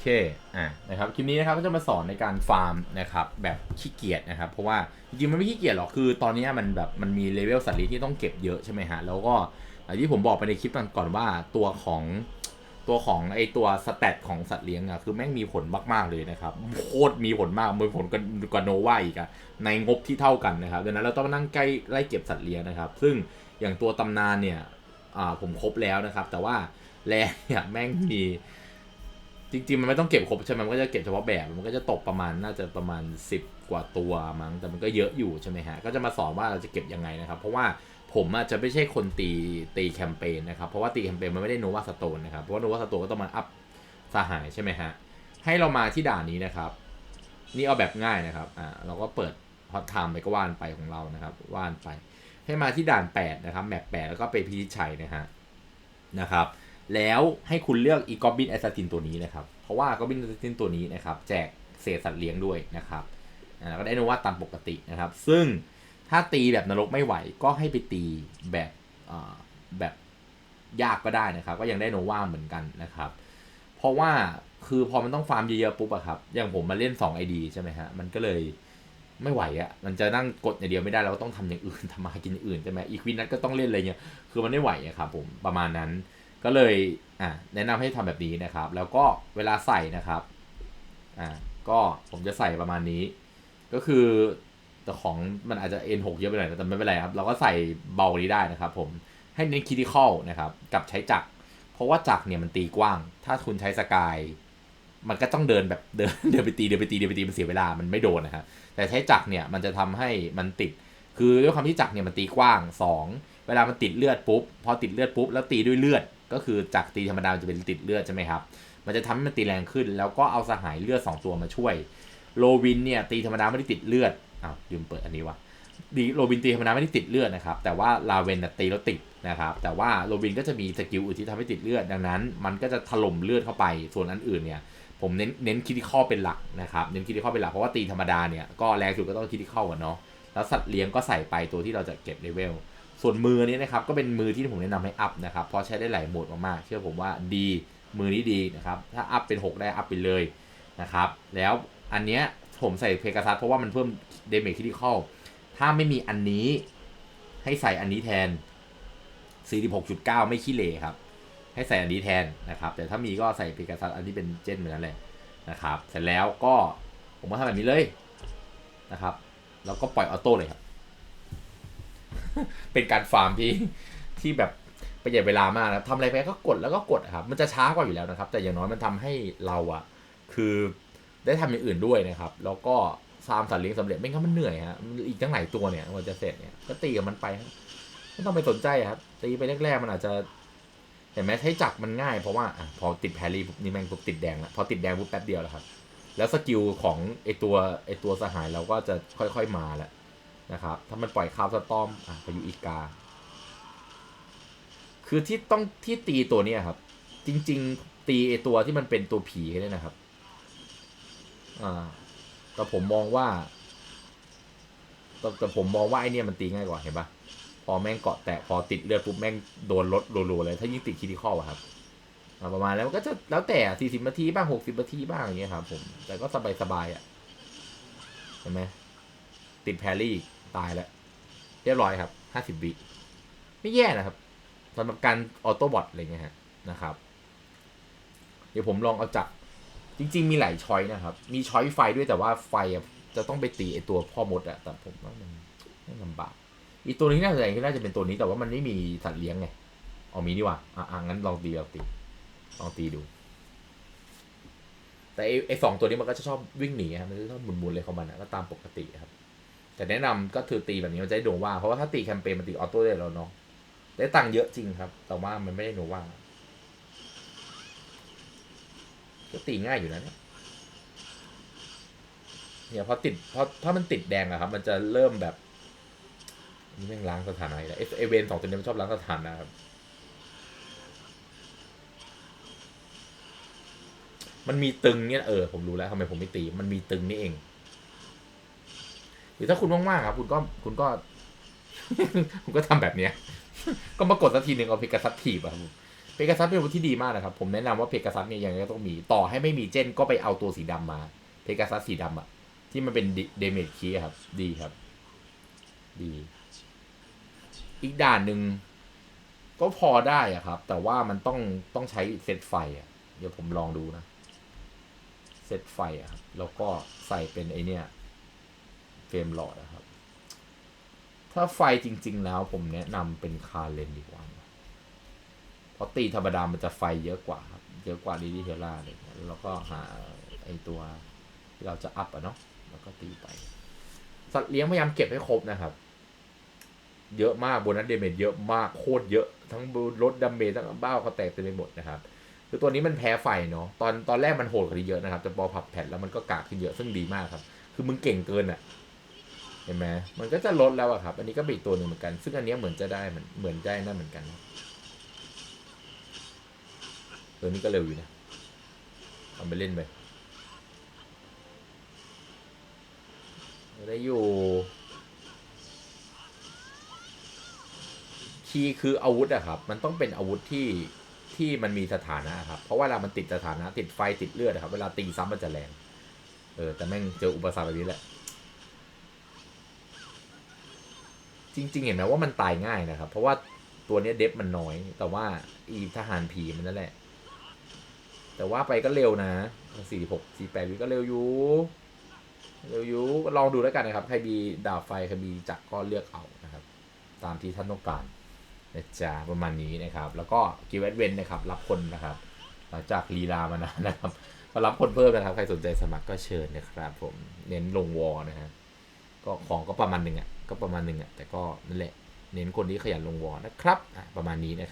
เค อะนะครับ คลิปนี้นะครับก็จะมาสอนในการฟาร์มนะครับแบบขี้เกียจนะครับ เพราะว่าจริงๆมันไม่ขี้เกียจหรอก คือตอนนี้มันแบบมันมีเลเวลสัตว์เลี้ยงที่ต้องเก็บเยอะใช่ไหมฮะ แล้วก็ที่ผมบอกไปในคลิปก่อนว่าตัวของตัวของไอตัวสเตตของสัตว์เลี้ยงอะคือแม่งมีผลมากๆเลยนะครับ โคตรมีผลมากมีผลกันกว่าโนวาอีกอะในงบที่เท่ากันนะครับดังนั้นเราต้องมานั่งใกล้ไล่เก็บสัตว์เลี้ยงนะครับ ซึ่งอย่างตัวตำนานเนี่ยอ่าผมครบแล้วนะครับ แต่ว่าแร่เนี่ยแม่งมี จริงๆ มันไม่ต้องเก็บครบใช่ไหมมันก็จะเก็บเฉพาะแบบ มันก็จะตกประมาณน่าจะประมาณ 10 กว่าตัวมั้ง แต่มันก็เยอะอยู่ใช่ไหมฮะ ก็จะมาสอนว่าเราจะเก็บยังไงนะครับ เพราะว่าผมอาจจะไม่ใช่คนตีตีแคมเปญนะครับ เพราะว่าตีแคมเปญมันไม่ได้โนวาสโตนนะครับ เพราะว่าโนวาสโตนก็ต้องมาอัพสหายใช่ไหมฮะ ให้เรามาที่ด่านนี้นะครับ นี่เอาแบบง่ายนะครับ อ่า เราก็เปิดฮอตไทม์ไปก็ว่านไปของเรานะครับ ว่านไป ให้มาที่ด่าน 8 นะครับ แมป8แล้วก็ไปพิชิตชัยนะฮะ นะครับ แล้วให้คุณเลือกอีกอบบินแอสซัสซินตัวนี้นะครับ เพราะว่ากอบบินแอสซัสซินตัวนี้นะครับ แจกเศษสัตว์เลี้ยงด้วยนะครับแล้วก็ได้นว่าตามปกตินะครับ ซึ่งถ้าตีแบบนรกไม่ไหว ก็ให้ไปตีแบบแบบยากก็ได้นะครับ ก็ยังได้โนวาเหมือนกันนะครับ เพราะว่าคือพอมันต้องฟาร์มเยอะๆปุ๊บอะครับ อย่างผมมาเล่น 2 ID ใช่ไหมฮะ มันก็เลยไม่ไหวอะมันจะนั่งกดอย่างเดียวไม่ได้เราก็ต้องทำอย่างอื่นทำมากินอย่างอื่นใช่ไหมอีควินนัทก็ต้องเล่นอะไรเงี้ย คือมันไม่ไหวอะครับผม ประมาณนั้น ก็เลยอะแนะนำให้ทำแบบนี้นะครับ แล้วก็เวลาใส่นะครับอ่าก็ผมจะใส่ประมาณนี้ ก็คือแต่ของมันอาจจะ N6 เยอะไปหน่อยแต่ไม่เป็นไรครับ เราก็ใส่เบากว่านี้ได้นะครับผมให้เน้นคิด i คอลนะครับกับใช้จักรเพราะว่าจักรเนี่ยมันตีกว้าง ถ้าคุณใช้สกายมันก็ต้องเดินแบบเดินเดินไปตีเดินไปตีเดินไปตีมันเสียเวลามันไม่โดนนะครับแต่ใช้จักรเนี่ยมันจะทำให้มันติด คือด้วยความที่จักรเนี่ยมันตีกว้างสองเวลามันติดเลือดปุ๊บพอติดเลือดปุ๊บแล้วตีด้วยเลือด ก็คือจากตีธรรมดาจะเป็นติดเลือดใช่ไหมครับ มันจะทำให้มันตีแรงขึ้น แล้วก็เอาสหายเลือด 2 ตัวมาช่วย โลวินเนี่ยตีธรรมดาไม่ได้ติดเลือดอ้าวลืมเปิดอันนี้วะดีโรบินตีธรรมดาไม่ได้ติดเลือดนะครับ แต่ว่าลาเวนน่ะตีแล้วติดนะครับ แต่ว่าโรบินก็จะมีสกิลอื่นที่ทำให้ติดเลือด ดังนั้น มันก็จะถล่มเลือดเข้าไป ส่วนอันอื่นเนี่ย ผมเน้นเน้นคิดข้อเป็นหลักนะครับ เน้นคิดข้อเป็นหลัก เพราะว่าตีธรรมดาเนี่ย ก็แรงสุดก็ต้องคิดข้อก่อนเนาะ แล้วสัตว์เลี้ยงก็ใส่ไปตัวที่เราจะเก็บเลเวล ส่วนมือนี้นะครับก็เป็นมือที่ผมแนะนำให้อัพนะครับเพราะใช้ได้หลายโหมดมากๆเชื่อผมว่าดีมือนี้ดีนะครับถ้าอัพเป็น 6 ได้อัพไปเลยนะครับแล้วอันเนี้ยผมใส่เพกาซัสเพราะว่ามันเพิ่มเดเมจคิดข้อถ้าไม่มีอันนี้ให้ใส่อันนี้แทน 46.9 ไม่ขี้เหร่ครับ ให้ใส่อันนี้แทนนะครับ แต่ถ้ามีก็ใส่เพกาซัสอันที่เป็นเจนเหมือนกันเลยนะครับ เสร็จแล้วก็ผมก็ทำแบบนี้เลยนะครับ แล้วก็ปล่อยออโต้เลยครับ เป็นการฟาร์มที่ที่แบบประหยัดเวลามากนะทำอะไรไปก็กดแล้วก็กดครับ มันจะช้ากว่าอยู่แล้วนะครับ แต่อย่างน้อยมันทำให้เราอะคือได้ทำอย่างอื่นด้วยนะครับ แล้วก็ฟาร์มสัตว์เลี้ยงสำเร็จไม่งั้นมันเหนื่อยฮะมันอีกตั้งหลายตัวเนี่ยกว่าจะเสร็จเนี่ยก็ตีกับมันไปไม่ต้องไปสนใจครับตีไปแรกๆมันอาจจะเห็นไหมใช้จักมันง่ายเพราะว่าอพอติดแพรรี่ปุ๊บนี่แม่งปุ๊บติดแดงแล้วพอติดแดงปุ๊บแป๊บเดียวแล้วครับ แล้วสกิลของไอตัวไอตัวสหายเราก็จะค่อยๆมาแหละ นะครับ ถ้ามันปล่อยคาวสตอมอะพายุอีกา คือที่ต้องที่ตีตัวเนี้ยครับ จริง ๆ ตีไอตัวที่มันเป็นตัวผีแค่นี้นะครับ อ่า แต่ผมมองว่าแต่ผมมองว่าไอเนี้ยมันตีง่ายกว่าเห็นปะพอแม่งเกาะแตะพอติดเลือดปุ๊บแม่งโดนลดรัวๆเลย ถ้ายิ่งติดคิดข้ออะครับประมาณแล้วมันก็จะแล้วแต่สี่สิบนาทีบ้างหกสิบนาทีบ้างอย่างเงี้ยครับผม แต่ก็สบายสบายๆอะเห็นไหมติดแพรรี่ ตายแล้ว เรียบร้อยครับห้าสิบวิไม่แย่นะครับสำหรับการออโต้บอทอะไรเงี้ยฮะนะครับ เดี๋ยวผมลองเอาจักจริง ๆ มีหลายช้อยนะครับ มีช้อยไฟด้วยแต่ว่าไฟจะต้องไปตีไอตัวพ่อมดอะแต่ผมว่ามันมันลำบาก อีตัวนี้น่าจะน่าจะเป็นตัวนี้แต่ว่ามันไม่มีสัตว์เลี้ยงไงเอามีนี่หว่าอะอะงั้นลองตีลองตีลองตีดู แต่ไอไอสองตัวนี้มันก็จะชอบวิ่งหนีครับมันจะชอบหมุนๆเลยของมันนะก็ตามปกติครับ แต่แนะนำก็คือตีแบบนี้มันจะได้โนว่าเพราะว่าถ้าตีแคมเปญมันตีออโต้ได้แล้วเนาะได้ตังค์เยอะจริงครับ แต่ว่ามันไม่ได้โนว่าก็ตีง่ายอยู่นะเนี่ยเนี่ยพอติดพอถ้ามันติดแดงอะครับ มันจะเริ่มแบบนี่แม่งล้างสถานะแล้วไอ้ไอเวนสองตัวนี้มันชอบล้างสถานะครับ มันมีตึงเนี่ยเออผมรู้แล้วทำไมผมไม่ตี มันมีตึงนี่เอง รือถ้าคุณว่างๆครับคุณก็คุณก็ คุณก็ทำแบบเนี้ย ก็มากดสักทีหนึ่งเอาเพกาซัตทีบอะครับเพกาซัสเป็นอาวุธที่ดีมากนะครับ ผมแนะนำว่าเพกาซัสเนี่ยยังไงก็ต้องมีต่อให้ไม่มีเจนก็ไปเอาตัวสีดำมา เพกาซัสสีดำอะที่มันเป็นเดเมจคีครับ ดีครับ ดี อีกด่านหนึ่งก็พอได้อะครับ แต่ว่ามันต้องต้องใช้เซตไฟอะเดี๋ยวผมลองดูนะ เซตไฟอะครับแล้วก็ใส่เป็นไอเนี่ย เฟรมหลอดนะครับ ถ้าไฟจริง ๆ แล้วผมแนะนำเป็นคาเลนดีกว่า เพราะตีธรรมดามันจะไฟเยอะกว่าครับ เยอะกว่าลิลิเทล่าเลยแล้วก็หาไอตัวที่เราจะอัพอะเนาะ แล้วก็ตีไป สัตว์เลี้ยงพยายามเก็บให้ครบนะครับ เยอะมากโบนัสเดเมจเยอะมากโคตรเยอะ ทั้งลดดาเมจทั้งบ้าเขาแตกเต็มไปหมดนะครับคือตัวนี้มันแพ้ไฟเนาะตอนตอนแรกมันโหดกว่านี้เยอะนะครับแต่พอผับแผ่นแล้วมันก็กากขึ้นเยอะซึ่งดีมากครับ คือมึงเก่งเกินอะ่ะ เห็นไหมมันก็จะลดแล้วอะครับ อันนี้ก็เป็นอีกตัวหนึ่งเหมือนกัน ซึ่งอันนี้เหมือนจะได้เหมือนเหมือนได้นั่นเหมือนกัน ตัวนี้ก็เร็วอยู่นะทำไปเล่นไปได้อยู่ คีย์คืออาวุธอะครับ มันต้องเป็นอาวุธที่ที่มันมีสถานะครับ เพราะว่าเวลามันติดสถานะ ติดไฟติดเลือดครับ เวลาตีซ้ำมันจะแรง เออ แต่แม่งเจออุปสรรคแบบนี้แหละ จ ริง ๆ เห็นไหมว่ามันตายง่ายนะครับ เพราะว่าตัวเนี้ยเดฟมันน้อย แต่ว่าอีทหารผีมันนั่นแหละ แต่ว่าไปก็เร็วนะสี่หกสี่แปดวิก็เร็วอยู่เร็วอยู่ลองดูแล้วกันนะครับ ใครมีดาบไฟใครมีจักรก็เลือกเอานะครับ ตามที่ท่านต้องการนะจ๊ะประมาณนี้นะครับ แล้วก็กิวเอดเวนนะครับ รับคนนะครับ หลังจากลีลามานานนะครับมารับคนเพิ่มนะครับ ใครสนใจสมัครก็เชิญนะครับ ผมเน้นลงวอลนะฮะก็ของก็ประมาณหนึ่งอะ ก็ประมาณหนึ่งอะแต่ก็นั่นแหละเน้นคนที่ขยันลงวอร์นะครับประมาณนี้นะครับ